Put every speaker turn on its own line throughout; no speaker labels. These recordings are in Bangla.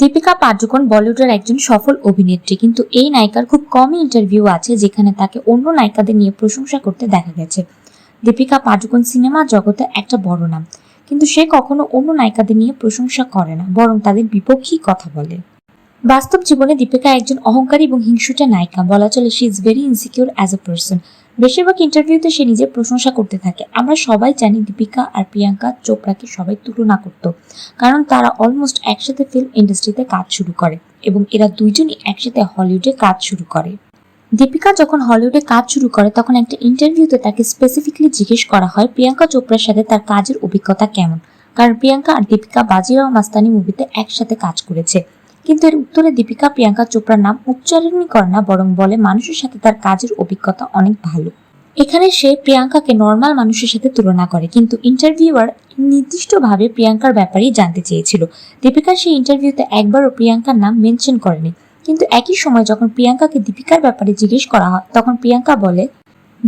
দীপিকা পাডুকোন বলিউডের একজন সফল অভিনেত্রী, কিন্তু এই নায়িকার খুব কমই ইন্টারভিউ আছে যেখানে তাকে অন্য নায়িকাদের নিয়ে প্রশংসা করতে দেখা গেছে। দীপিকা পাডুকোন সিনেমা জগতে একটা বড় নাম, কিন্তু সে কখনো অন্য নায়িকাদের নিয়ে প্রশংসা করে না, বরং তাদের বিপক্ষেই কথা বলে। বাস্তব জীবনে দীপিকা একজন অহংকারী এবং হিংসুটে নায়িকা, বলা চলে she is very insecure as a person বেশিরভাগ ইন্টারভিউতে সে নিজের প্রশংসা করতে থাকে। আমরা সবাই জানি দীপিকা আর প্রিয়াঙ্কা চোপড়াকে সবাই তুলনা করত, কারণ তারা অলমোস্ট একসাথে ফিল্ম ইন্ডাস্ট্রিতে কাজ শুরু করে এবং এরা দুইজনই একসাথে হলিউডে কাজ শুরু করে। দীপিকা যখন হলিউডে কাজ শুরু করে, তখন একটা ইন্টারভিউতে তাকে স্পেসিফিকলি জিজ্ঞেস করা হয়, প্রিয়াঙ্কা চোপড়ার সাথে তার কাজের অভিজ্ঞতা কেমন? কারণ প্রিয়াঙ্কা আর দীপিকা বাজিরাও মাস্তানি মুভিতে একসাথে কাজ করেছে। কিন্তু এর উত্তরে দীপিকা, প্রিয়াঙ্কা চোপড়ার নাম উচ্চারণই করে না, বরং বলে মানুষের সাথে তার কাজের অভিজ্ঞতা অনেক ভালো। এখানে সে প্রিয়াঙ্কাকে নর্মাল মানুষের সাথে তুলনা করে, কিন্তু ইন্টারভিউয়ার নির্দিষ্টভাবে প্রিয়াঙ্কার ব্যাপারেই জানতে চেয়েছিল। দীপিকা সেই ইন্টারভিউতে একবারও প্রিয়াঙ্কার নাম মেনশন করেনি। কিন্তু একই সময় যখন প্রিয়াঙ্কাকে দীপিকার ব্যাপারে জিজ্ঞেস করা হয়, তখন প্রিয়াঙ্কা বলে,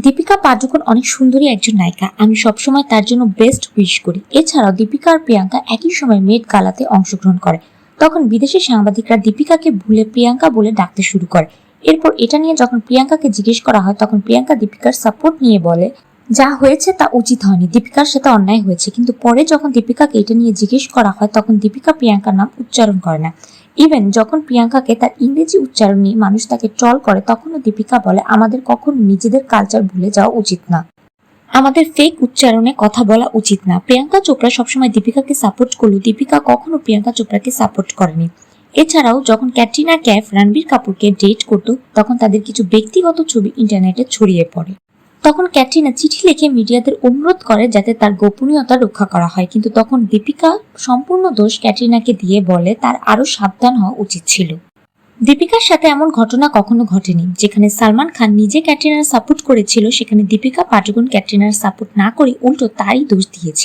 দীপিকা পাডুকোন অনেক সুন্দরী একজন নায়িকা, আমি সবসময় তার জন্য বেস্ট উইশ করি। এছাড়াও দীপিকা আর প্রিয়াঙ্কা একই সময় মেট গালাতে অংশগ্রহণ করে। তখন বিদেশি সাংবাদিকরা দীপিকাকে ভুলে প্রিয়াঙ্কা বলে ডাকতে শুরু করে। এরপর এটা নিয়ে যখন প্রিয়াঙ্কাকে জিজ্ঞেস করা হয়, তখন প্রিয়াঙ্কা দীপিকার সাপোর্ট নিয়ে বলে, যা হয়েছে তা উচিত হয়নি। দীপিকার সাথে অন্যায় হয়েছে। কিন্তু পরে যখন দীপিকাকে এটা নিয়ে জিজ্ঞেস করা হয়, তখন দীপিকা প্রিয়াঙ্কার নাম উচ্চারণ করে না। ইভেন যখন প্রিয়াঙ্কাকে তার ইংরেজি উচ্চারণ নিয়ে মানুষ তাকে ট্রল করে, তখনও দীপিকা বলে, আমাদের কখনো নিজেদের কালচার ভুলে যাওয়া উচিত না। আমাদের ফেক উচ্চারণে কথা বলা উচিত না। প্রিয়াঙ্কা চোপড়া সবসময় দীপিকাকে সাপোর্ট করলেও দীপিকা কখনো প্রিয়াঙ্কা চোপড়াকে সাপোর্ট করেনি। এছাড়াও যখন ক্যাটরিনা ক্যাফ রণবীর কাপুরকে ডেট করত, তখন তাদের কিছু ব্যক্তিগত ছবি ইন্টারনেটে ছড়িয়ে পড়ে। তখন ক্যাটরিনা চিঠি লিখে মিডিয়াদের অনুরোধ করে যাতে তার গোপনীয়তা রক্ষা করা হয়। কিন্তু তখন দীপিকা সম্পূর্ণ দোষ ক্যাটরিনাকে দিয়ে বলে তার আরও সাবধান হওয়া উচিত ছিল। দীপিকার সাথে এমন ঘটনা কখনো ঘটেনি, যেখানে সালমান খান নিজে ক্যাটরিনার সাপোর্ট করেছিল, সেখানে দীপিকা পাটুকন ক্যাটরিনার সাপোর্ট না করে উল্টো তারই দোষ দিয়েছে।